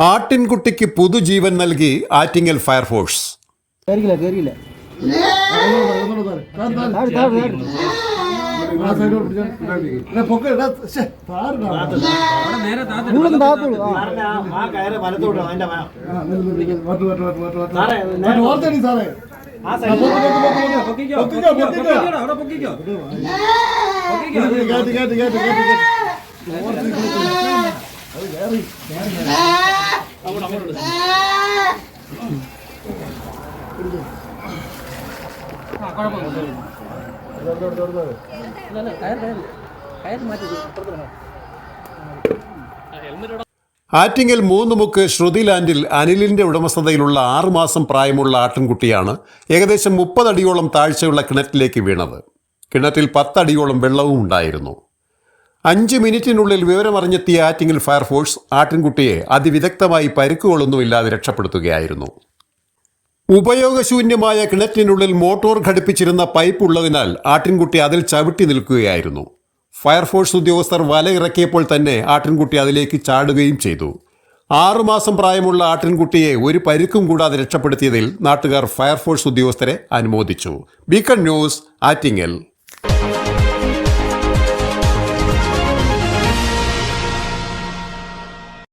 ആട്ടിൻകുട്ടിക്ക് പുതുജീവൻ നൽകി ആറ്റിങ്ങൽ ഫയർഫോഴ്സ്. കേറിയില്ല കേറിയില്ല താഴെ, താഴെ, ആറ്റിങ്ങൽ മൂന്നുമുക്ക് ശ്രുതി ലാൻഡിൽ അനിലിന്റെ ഉടമസ്ഥതയിലുള്ള ആറുമാസം പ്രായമുള്ള ആട്ടിൻകുട്ടിയാണ് ഏകദേശം മുപ്പതടിയോളം താഴ്ചയുള്ള കിണറ്റിലേക്ക് വീണത്. കിണറ്റിൽ പത്തടിയോളം വെള്ളവും ഉണ്ടായിരുന്നു. അഞ്ച് മിനിറ്റിനുള്ളിൽ വിവരമറിഞ്ഞെത്തിയ ആറ്റിങ്ങിൽ ഫയർഫോഴ്സ് ആട്ടിൻകുട്ടിയെ അതിവിദഗ്ധമായി പരിക്കുകളൊന്നുമില്ലാതെ രക്ഷപ്പെടുത്തുകയായിരുന്നു. ഉപയോഗശൂന്യമായ കിണറ്റിനുള്ളിൽ മോട്ടോർ ഘടിപ്പിച്ചിരുന്ന പൈപ്പ് ഉള്ളതിനാൽ ആട്ടിൻകുട്ടി അതിൽ ചവിട്ടി നിൽക്കുകയായിരുന്നു. ഫയർഫോഴ്സ് ഉദ്യോഗസ്ഥർ വലയിറക്കിയപ്പോൾ തന്നെ ആട്ടിൻകുട്ടി അതിലേക്ക് ചാടുകയും ചെയ്തു. ആറുമാസം പ്രായമുള്ള ആട്ടിൻകുട്ടിയെ ഒരു പരിക്കും കൂടാതെ രക്ഷപ്പെടുത്തിയതിൽ നാട്ടുകാർ ഫയർഫോഴ്സ് ഉദ്യോഗസ്ഥരെ അനുമോദിച്ചു. Beacon news Attingal.